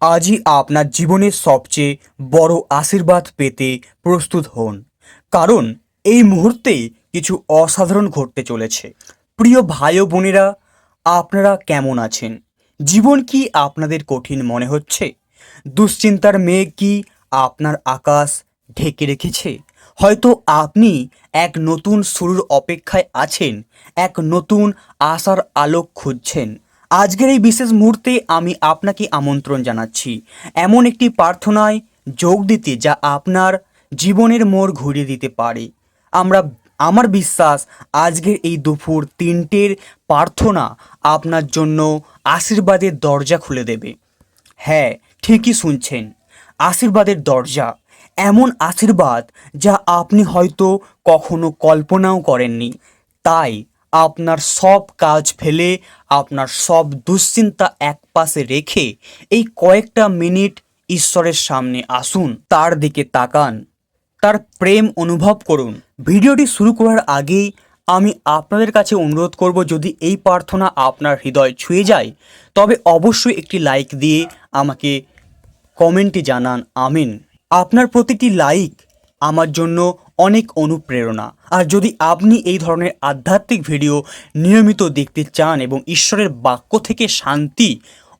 আজই আপনার জীবনের সবচেয়ে বড় আশীর্বাদ পেতে প্রস্তুত হন। কারণ এই মুহূর্তে কিছু অসাধারণ ঘটতে চলেছে। প্রিয় ভাই ও বোনেরা, আপনারা কেমন আছেন? জীবন কি আপনাদের কঠিন মনে হচ্ছে? দুশ্চিন্তার মেঘ কি আপনার আকাশ ঢেকে রেখেছে? হয়তো আপনি এক নতুন শুরুর অপেক্ষায় আছেন, এক নতুন আশার আলোক খুঁজছেন। আজকের এই বিশেষ মুহূর্তে আমি আপনাকে আমন্ত্রণ জানাচ্ছি। এমন একটি প্রার্থনায় যোগ দিতে যা আপনার জীবনের মোড় ঘুরিয়ে দিতে পারে। আমরা, আমার বিশ্বাস আজকের এই দুপুর তিনটের প্রার্থনা আপনার জন্য আশীর্বাদের দরজা খুলে দেবে। হ্যাঁ ঠিকই শুনছেন, আশীর্বাদের দরজা এমন আশীর্বাদ যা আপনি হয়তো কখনো কল্পনাও করেননি। তাই আপনার সব কাজ ফেলে, আপনার সব দুশ্চিন্তা এক পাশে রেখে এই কয়েকটা মিনিট ঈশ্বরের সামনে আসুন, তার দিকে তাকান, তার প্রেম অনুভব করুন। ভিডিওটি শুরু করার আগেই আমি আপনাদের কাছে অনুরোধ করব, যদি এই প্রার্থনা আপনার হৃদয় ছুঁয়ে যায়, তবে অবশ্যই একটি লাইক দিয়ে আমাকে কমেন্টে জানান, আমিন। আপনার প্রতিটি লাইক আমার জন্য অনেক অনুপ্রেরণা। আর যদি আপনি এই ধরনের আধ্যাত্মিক ভিডিও নিয়মিত দেখতে চান এবং ঈশ্বরের বাক্য থেকে শান্তি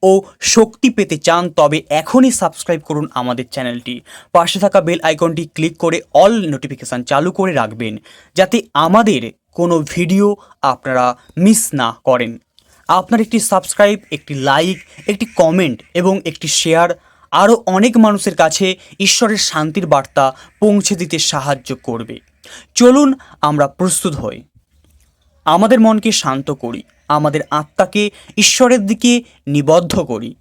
ও শক্তি পেতে চান, তবে এখনই সাবস্ক্রাইব করুন আমাদের চ্যানেলটি। পাশে থাকা বেল আইকনটি ক্লিক করে অল নোটিফিকেশান চালু করে রাখবেন, যাতে আমাদের কোনো ভিডিও আপনারা মিস না করেন। আপনার একটি সাবস্ক্রাইব, একটি লাইক, একটি কমেন্ট এবং একটি শেয়ার আরও অনেক মানুষের কাছে ঈশ্বরের শান্তির বার্তা পৌঁছে দিতে সাহায্য করবে। চলুন আমরা প্রস্তুত হই। আমাদের মনকে শান্ত করি, আমাদের আত্মাকে ঈশ্বরের দিকে নিবদ্ধ করি।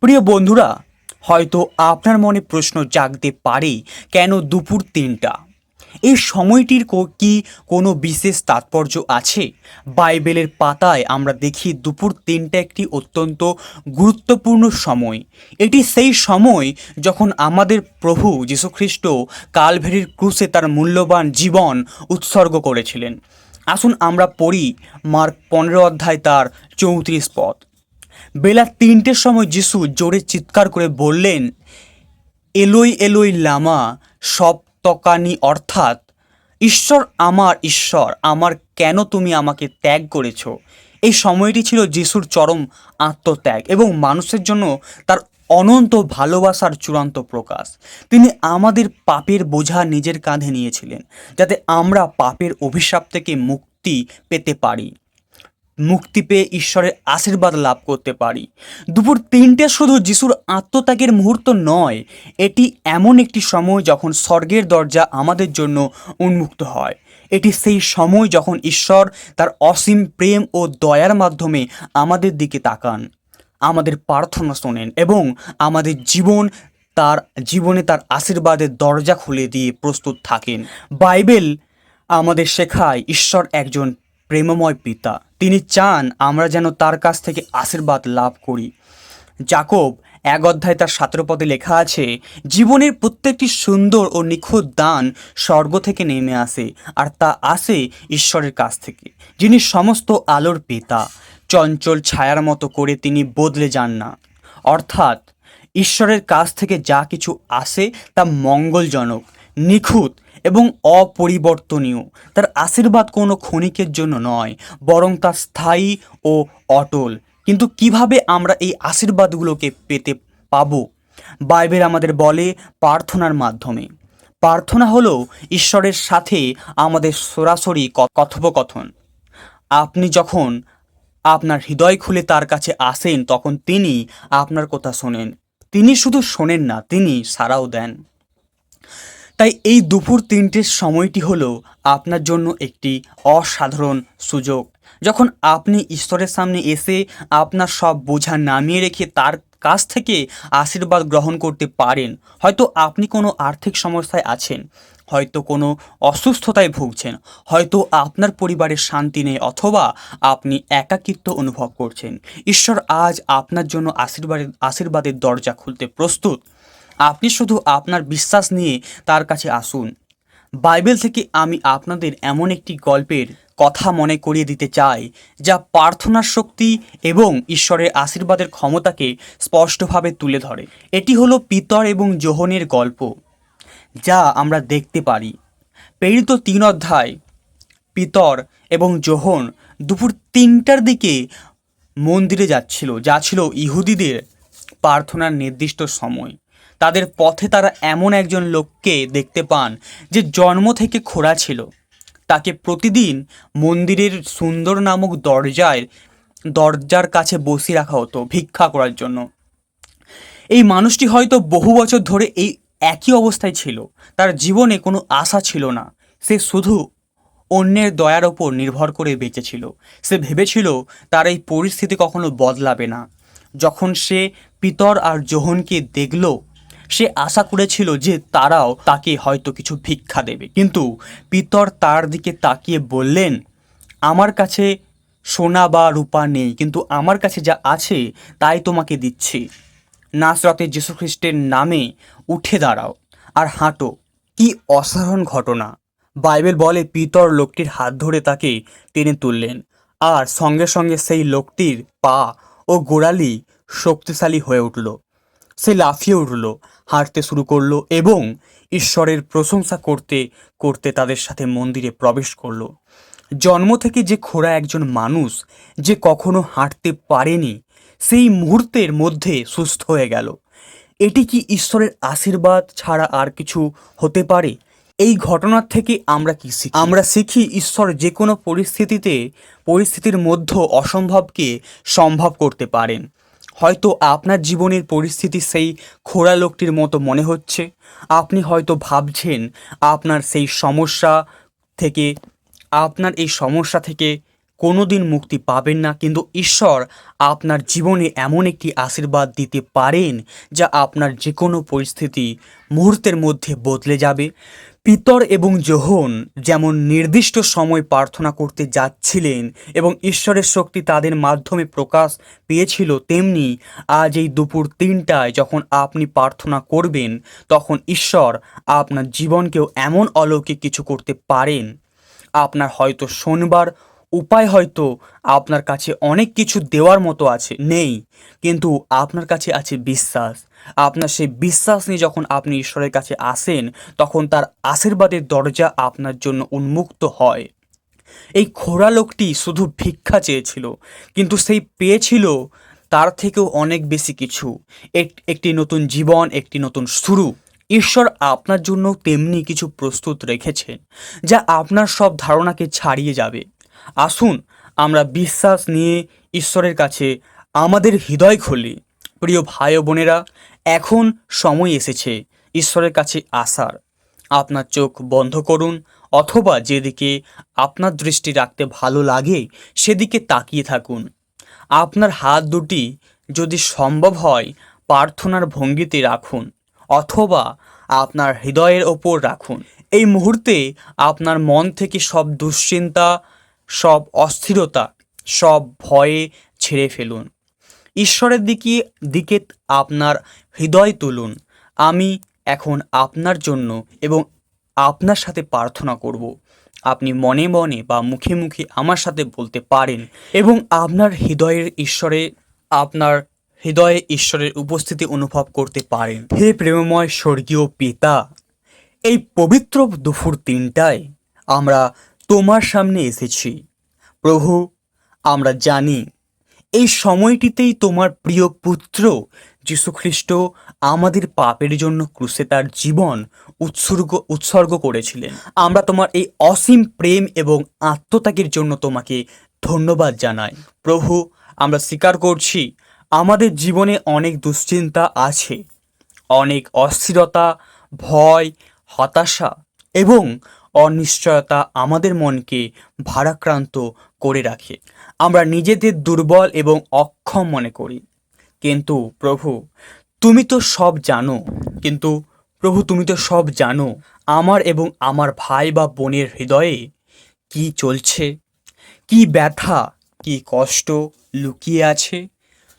প্রিয় বন্ধুরা, হয়তো আপনার মনে প্রশ্ন জাগতে পারে, কেন দুপুর তিনটা? এই সময়টির কি কোনো বিশেষ তাৎপর্য আছে? বাইবেলের পাতায় আমরা দেখি দুপুর তিনটা একটি অত্যন্ত গুরুত্বপূর্ণ সময়। এটি সেই সময় যখন আমাদের প্রভু যীশুখ্রিস্ট কালভেরির ক্রুশে তার মূল্যবান জীবন উৎসর্গ করেছিলেন। আসুন আমরা পড়ি মার্ক পনেরো অধ্যায় তার চৌত্রিশ পদ। বেলা তিনটের সময় যিশু জোরে চিৎকার করে বললেন, এলোই এলোই লামা সপ্তকানি অর্থাৎ, ঈশ্বর আমার ঈশ্বর, আমার কেন তুমি আমাকে ত্যাগ করেছ? এই সময়টি ছিল যিশুর চরম আত্মত্যাগ এবং মানুষের জন্য তার অনন্ত ভালোবাসার চূড়ান্ত প্রকাশ। তিনি আমাদের পাপের বোঝা নিজের কাঁধে নিয়েছিলেন, যাতে আমরা পাপের অভিশাপ থেকে মুক্তি পেতে পারি। মুক্তি পেয়ে ঈশ্বরের আশীর্বাদ লাভ করতে পারি। দুপুর তিনটে শুধু যিশুর আত্মত্যাগের মুহূর্ত নয়, এটি এমন একটি সময় যখন স্বর্গের দরজা আমাদের জন্য উন্মুক্ত হয়। এটি সেই সময় যখন ঈশ্বর তার অসীম প্রেম ও দয়ার মাধ্যমে আমাদের দিকে তাকান। আমাদের প্রার্থনা শোনেন এবং আমাদের জীবন তার, জীবনে তার আশীর্বাদের দরজা খুলে দিয়ে প্রস্তুত থাকেন। বাইবেল আমাদের শেখায়, ঈশ্বর একজন প্রেমময় পিতা। তিনি চান আমরা যেন তার কাছ থেকে আশীর্বাদ লাভ করি। জাকব এক অধ্যায় তার সাত্রপদে লেখা আছে, জীবনের প্রত্যেকটি সুন্দর ও নিখুঁত দান স্বর্গ থেকে নেমে আসে, আর তা আসে ঈশ্বরের কাছ থেকে, যিনি সমস্ত আলোর পিতা। চঞ্চল ছায়ার মতো করে তিনি বদলে যান না। অর্থাৎ, ঈশ্বরের কাছ থেকে যা কিছু আসে তা মঙ্গলজনক, নিখুঁত এবং অপরিবর্তনীয়। তার আশীর্বাদ কোনো ক্ষণিকের জন্য নয়, বরং তা স্থায়ী ও অটল। কিন্তু কীভাবে আমরা এই আশীর্বাদগুলোকে পেতে পাবো? বাইবেল আমাদের বলে প্রার্থনার মাধ্যমে। প্রার্থনা হলো ঈশ্বরের সাথে আমাদের সরাসরি কথোপকথন। আপনি যখন আপনার হৃদয় খুলে তার কাছে আসেন, তখন তিনি আপনার কথা শোনেন। তিনি শুধু শোনেন না, তিনি সাড়াও দেন। তাই এই দুপুর তিনটের সময়টি হলো আপনার জন্য একটি অসাধারণ সুযোগ। যখন আপনি ঈশ্বরের সামনে এসে আপনার সব বোঝা নামিয়ে রেখে তার কাছ থেকে আশীর্বাদ গ্রহণ করতে পারেন, হয়তো আপনি কোনো আর্থিক সমস্যায় আছেন, হয়তো কোনো অসুস্থতায় ভুগছেন, হয়তো আপনার পরিবারের শান্তি নেই অথবা আপনি একাকিত্ব অনুভব করছেন। ঈশ্বর আজ আপনার জন্য আশীর্বাদের আশীর্বাদের দরজা খুলতে প্রস্তুত। আপনি শুধু আপনার বিশ্বাস নিয়ে তার কাছে আসুন। বাইবেল থেকে আমি আপনাদের এমন একটি গল্পের কথা মনে করিয়ে দিতে চাই, যা প্রার্থনার শক্তি এবং ঈশ্বরের আশীর্বাদের ক্ষমতাকে স্পষ্টভাবে তুলে ধরে। এটি হলো পিতর এবং যোহনের গল্প, যা আমরা দেখতে পারি। প্রেরিত তিন অধ্যায়, পিতর এবং যোহন দুপুর তিনটার দিকে মন্দিরে যাচ্ছিল, যা ছিল ইহুদিদের প্রার্থনার নির্দিষ্ট সময়। তাদের পথে তারা এমন একজন লোককে দেখতে পান যে জন্ম থেকে খোড়া ছিল। তাকে প্রতিদিন মন্দিরের সুন্দর নামক দরজায়, দরজার কাছে বসিয়ে রাখা হতো ভিক্ষা করার জন্য। এই মানুষটি হয়তো বহু বছর ধরে এই একই অবস্থায় ছিল। তার জীবনে কোনো আশা ছিল না। সে শুধু অন্যের দয়ার ওপর নির্ভর করে বেঁচেছিল সে ভেবেছিল তার এই পরিস্থিতি কখনো বদলাবে না। যখন সে পিতর আর জোহনকে দেখল সে আশা করেছিল যে তারাও তাকে হয়তো কিছু ভিক্ষা দেবে। কিন্তু পিতর তার দিকে তাকিয়ে বললেন, আমার কাছে সোনা বা রূপা নেই, কিন্তু আমার কাছে যা আছে তাই তোমাকে দিচ্ছি। নাসরতে যীশুখ্রিস্টের নামে উঠে দাঁড়াও আর হাঁটো। কি অসাধারণ ঘটনা। বাইবেল বলে পিতর লোকটির হাত ধরে তাকে টেনে তুললেন আর সঙ্গে সঙ্গে সেই লোকটির পা ও গোড়ালি শক্তিশালী হয়ে উঠল। সে লাফিয়ে উঠল, হাঁটতে শুরু করল এবং ঈশ্বরের প্রশংসা করতে করতে তাদের সাথে মন্দিরে প্রবেশ করল। জন্ম থেকে যে খোড়া একজন মানুষ যে কখনো হাঁটতে পারেনি, সেই মুহূর্তের মধ্যে সুস্থ হয়ে গেল। এটি কি ঈশ্বরের আশীর্বাদ ছাড়া আর কিছু হতে পারে? এই ঘটনার থেকে আমরা কি শিখি? আমরা শিখি ঈশ্বর যে কোনো পরিস্থিতিতে, পরিস্থিতির মধ্যে অসম্ভবকে সম্ভব করতে পারেন। হয়তো আপনার জীবনের পরিস্থিতি সেই খোড়া লোকটির মতো মনে হচ্ছে। আপনি হয়তো ভাবছেন, আপনার সেই সমস্যা থেকে, আপনার এই সমস্যা থেকে কোনো দিন মুক্তি পাবেন না, কিন্তু ঈশ্বর আপনার জীবনে এমন একটি আশীর্বাদ দিতে পারেন যা আপনার যে কোনো পরিস্থিতি মুহূর্তের মধ্যে বদলে যাবে। পিতর এবং যোহন যেমন নির্দিষ্ট সময় প্রার্থনা করতে যাচ্ছিলেন এবং ঈশ্বরের শক্তি তাদের মাধ্যমে প্রকাশ পেয়েছিল, তেমনি আজ এই দুপুর তিনটায় যখন আপনি প্রার্থনা করবেন, তখন ঈশ্বর আপনার জীবনকেও এমন অলৌকিক কিছু করতে পারেন। আপনার হয়তো শোনবার উপায় হয়তো আপনার কাছে অনেক কিছু দেওয়ার মতো আছে, নেই। কিন্তু আপনার কাছে আছে বিশ্বাস। আপনার সেই বিশ্বাস নিয়ে যখন আপনি ঈশ্বরের কাছে আসেন, তখন তার আশীর্বাদের দরজা আপনার জন্য উন্মুক্ত হয়। এই খোড়া লোকটি শুধু ভিক্ষা চেয়েছিল, কিন্তু সেই পেয়েছিল তার থেকেও অনেক বেশি কিছু। এক- একটি নতুন জীবন, একটি নতুন শুরু। ঈশ্বর আপনার জন্য তেমনি কিছু প্রস্তুত রেখেছেন, যা আপনার সব ধারণাকে ছাড়িয়ে যাবে। আসুন, আমরা বিশ্বাস নিয়ে ঈশ্বরের কাছে আমাদের হৃদয় খুলি। প্রিয় ভাই বোনেরা, এখন সময় এসেছে ঈশ্বরের কাছে আসার। আপনার চোখ বন্ধ করুন, অথবা যেদিকে আপনার দৃষ্টি রাখতে ভালো লাগে, সেদিকে তাকিয়ে থাকুন। আপনার হাত দুটি যদি সম্ভব হয়, প্রার্থনার ভঙ্গিতে রাখুন, অথবা আপনার হৃদয়ের ওপর রাখুন। এই মুহূর্তে আপনার মন থেকে সব দুশ্চিন্তা সব অস্থিরতা, সব ভয়ে ছেড়ে ফেলুন। ঈশ্বরের দিকে দিকে আপনার হৃদয় তুলুন। আমি এখন আপনার জন্য এবং আপনার সাথে প্রার্থনা করব। আপনি মনে মনে বা মুখে মুখে আমার সাথে বলতে পারেন এবং আপনার হৃদয়ের ঈশ্বরে, আপনার হৃদয়ে ঈশ্বরের উপস্থিতি অনুভব করতে পারেন। হে প্রেমময় স্বর্গীয় পিতা, এই পবিত্র দুপুর তিনটায় আমরা তোমার সামনে এসেছি। প্রভু, আমরা জানি, এই সময়টিতেই তোমার প্রিয় পুত্র যীশুখ্রিস্ট আমাদের পাপের জন্য ক্রুশে তার জীবন উৎসর্গ উৎসর্গ করেছিলেন। আমরা তোমার এই অসীম প্রেম এবং আত্মত্যাগের জন্য তোমাকে ধন্যবাদ জানাই। প্রভু, আমরা স্বীকার করছি, আমাদের জীবনে অনেক দুশ্চিন্তা আছে, অনেক অস্থিরতা, ভয়, হতাশা এবং অনিশ্চয়তা আমাদের মনকে ভারাক্রান্ত করে রাখে। আমরা নিজেদের দুর্বল এবং অক্ষম মনে করি। কিন্তু প্রভু, তুমি তো সব জানো। কিন্তু প্রভু, তুমি তো সব জানো আমার এবং আমার ভাই বা বোনের হৃদয়ে কি চলছে? কি ব্যথা, কি কষ্ট লুকিয়ে আছে?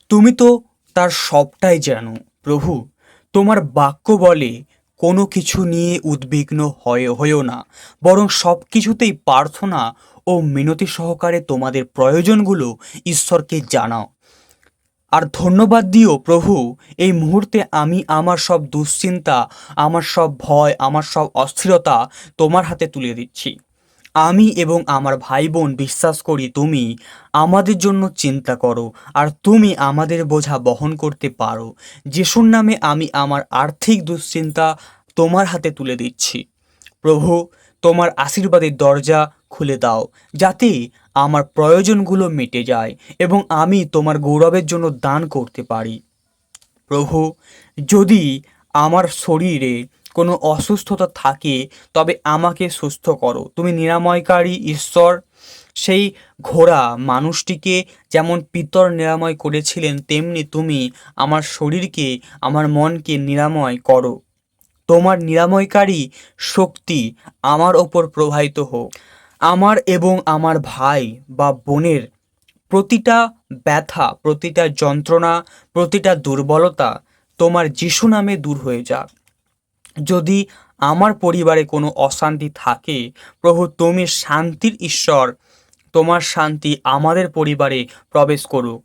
তুমি তো তার সবটাই জানো। প্রভু, তোমার বাক্য বলে কোনো কিছু নিয়ে উদ্বিগ্ন হয়ে, হয়েও না। বরং সব কিছুতেই প্রার্থনা ও মিনতি সহকারে তোমাদের প্রয়োজনগুলো ঈশ্বরকে জানাও। আর ধন্যবাদ দিও প্রভু, এই মুহূর্তে আমি আমার সব দুশ্চিন্তা, আমার সব ভয়, আমার সব অস্থিরতা তোমার হাতে তুলে দিচ্ছি। আমি এবং আমার ভাই বোন বিশ্বাস করি তুমি আমাদের জন্য চিন্তা করো আর তুমি আমাদের বোঝা বহন করতে পারো। যিশুর নামে আমি আমার আর্থিক দুশ্চিন্তা তোমার হাতে তুলে দিচ্ছি। প্রভু, তোমার আশীর্বাদের দরজা খুলে দাও যাতে আমার প্রয়োজনগুলো মিটে যায় এবং আমি তোমার গৌরবের জন্য দান করতে পারি। প্রভু, যদি আমার শরীরে কোনো অসুস্থতা থাকে, তবে আমাকে সুস্থ করো। তুমি নিরাময়কারী ঈশ্বর। সেই ঘোড়া মানুষটিকে যেমন পিতর নিরাময় করেছিলেন, তেমনি তুমি আমার শরীরকে, আমার মনকে নিরাময় করো। তোমার নিরাময়কারী শক্তি আমার ওপর প্রবাহিত হোক। আমার এবং আমার ভাই বা বোনের প্রতিটা ব্যথা, প্রতিটা যন্ত্রণা, প্রতিটা দুর্বলতা তোমার যিশু নামে দূর হয়ে যাক। যদি আমার পরিবারে কোনো অশান্তি থাকে, প্রভু তুমি শান্তির ঈশ্বর, তোমার শান্তি আমাদের পরিবারে প্রবেশ করুক।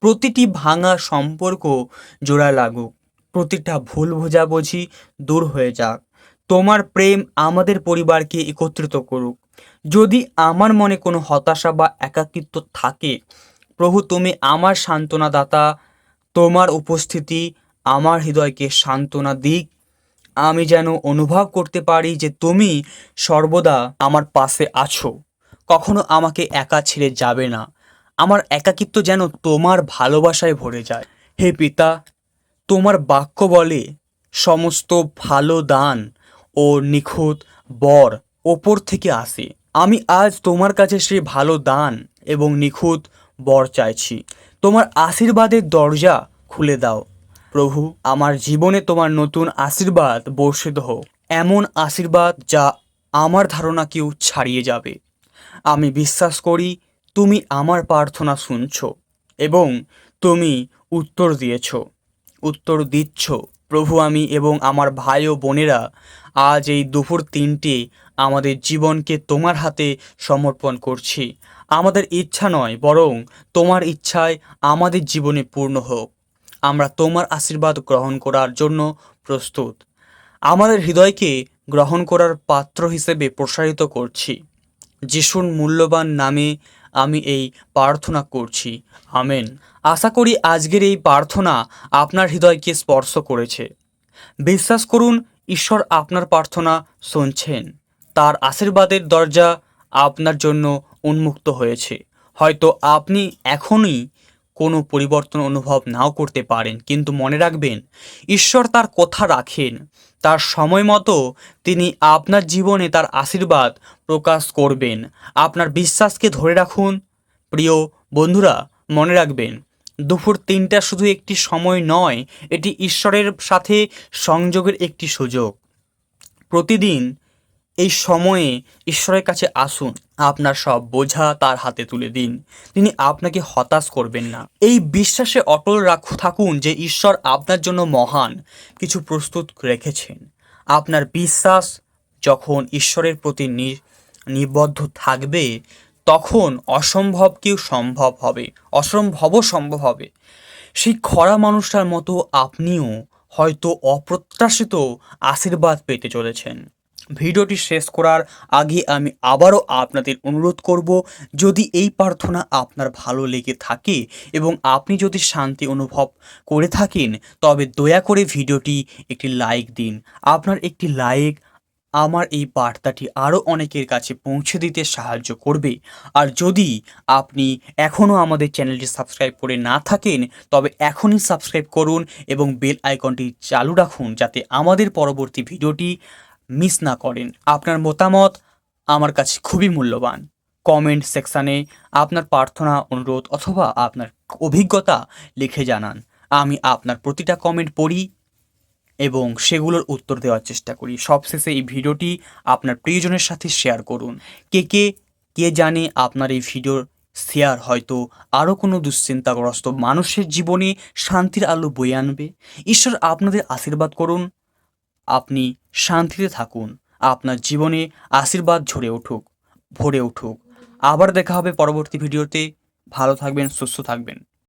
প্রতিটি ভাঙা সম্পর্ক জোড়া লাগুক। প্রতিটা ভুল বোঝাবুঝি দূর হয়ে যাক। তোমার প্রেম আমাদের পরিবারকে একত্রিত করুক। যদি আমার মনে কোনো হতাশা বা একাকিত্ব থাকে, প্রভু তুমি আমার সান্ত্বনাদাতা, তোমার উপস্থিতি আমার হৃদয়কে সান্ত্বনা দিক। আমি যেন অনুভব করতে পারি যে তুমি সর্বদা আমার পাশে আছো। কখনো আমাকে একা ছেড়ে যাবে না। আমার একাকিত্ব যেন তোমার ভালোবাসায় ভরে যায়। হে পিতা, তোমার বাক্য বলে, সমস্ত ভালো দান ও নিখুঁত বর ওপর থেকে আসে। আমি আজ তোমার কাছে সেই ভালো দান এবং নিখুঁত বর চাইছি। তোমার আশীর্বাদের দরজা খুলে দাও। প্রভু, আমার জীবনে তোমার নতুন আশীর্বাদ বর্ষিত হোক। এমন আশীর্বাদ যা আমার ধারণাকেও ছাড়িয়ে যাবে। আমি বিশ্বাস করি, তুমি আমার প্রার্থনা শুনছ এবং তুমি উত্তর দিয়েছ। উত্তর দিচ্ছ, প্রভু, আমি এবং আমার ভাই ও বোনেরা আজ এই দুপুর তিনটে আমাদের জীবনকে তোমার হাতে সমর্পণ করছি। আমাদের ইচ্ছা নয় বরং তোমার ইচ্ছায় আমাদের জীবনে পূর্ণ হোক। আমরা তোমার আশীর্বাদ গ্রহণ করার জন্য প্রস্তুত। আমাদের হৃদয়কে গ্রহণ করার পাত্র হিসেবে প্রসারিত করছি। যিশুর মূল্যবান নামে আমি এই প্রার্থনা করছি। আমেন। আশা করি আজকের এই প্রার্থনা আপনার হৃদয়কে স্পর্শ করেছে। বিশ্বাস করুন, ঈশ্বর আপনার প্রার্থনা শুনছেন। তার আশীর্বাদের দরজা আপনার জন্য উন্মুক্ত হয়েছে। হয়তো আপনি এখনই কোনো পরিবর্তন অনুভব নাও করতে পারেন, কিন্তু মনে রাখবেন, ঈশ্বর তার কথা রাখেন। তার সময় মতো তিনি আপনার জীবনে তার আশীর্বাদ প্রকাশ করবেন। আপনার বিশ্বাসকে ধরে রাখুন। প্রিয় বন্ধুরা, মনে রাখবেন, দুপুর তিনটা শুধু একটি সময় নয়, এটি ঈশ্বরের সাথে সংযোগের একটি সুযোগ। প্রতিদিন এই সময়ে ঈশ্বরের কাছে আসুন, আপনার সব বোঝা তার হাতে তুলে দিন। তিনি আপনাকে হতাশ করবেন না। এই বিশ্বাসে অটল রাখ থাকুন যে ঈশ্বর আপনার জন্য মহান, কিছু প্রস্তুত রেখেছেন। আপনার বিশ্বাস যখন ঈশ্বরের প্রতি নিবদ্ধ থাকবে, তখন অসম্ভবকেও সম্ভব হবে, অসম্ভবও সম্ভব হবে। সেই খরা মানুষটার মতো আপনিও হয়তো অপ্রত্যাশিত আশীর্বাদ পেতে চলেছেন। ভিডিওটি শেষ করার আগে আমি আবারও আপনাদের অনুরোধ করব, যদি এই প্রার্থনা আপনার ভালো লেগে থাকে এবং আপনি যদি শান্তি অনুভব করে থাকেন, তবে দয়া করে ভিডিওটি একটি লাইক দিন। আপনার একটি লাইক আমার এই বার্তাটি আরও অনেকের কাছে পৌঁছে দিতে সাহায্য করবে। আর যদি আপনি এখনও আমাদের চ্যানেলটি সাবস্ক্রাইব করে না থাকেন, তবে এখনই সাবস্ক্রাইব করুন এবং বেল আইকনটি চালু রাখুন, যাতে আমাদের পরবর্তী ভিডিওটি মিস না করেন। আপনার মতামত আমার কাছে খুবই মূল্যবান। কমেন্ট সেকশানে আপনার প্রার্থনা, অনুরোধ অথবা আপনার অভিজ্ঞতা লিখে জানান। আমি আপনার প্রতিটা কমেন্ট পড়ি এবং সেগুলোর উত্তর দেওয়ার চেষ্টা করি। সবশেষে এই ভিডিওটি আপনার প্রিয়জনের সাথে শেয়ার করুন। কে কে কে জানে আপনার এই ভিডিওর শেয়ার হয়তো আরও কোনো দুশ্চিন্তাগ্রস্ত মানুষের জীবনে শান্তির আলো বয়ে আনবে? ঈশ্বর আপনাদের আশীর্বাদ করুন। আপনি শান্তিতে থাকুন। আপনার জীবনে আশীর্বাদ ঝরে উঠুক, ভরে উঠুক। আবার দেখা হবে পরবর্তী ভিডিওতে। ভালো থাকবেন, সুস্থ থাকবেন।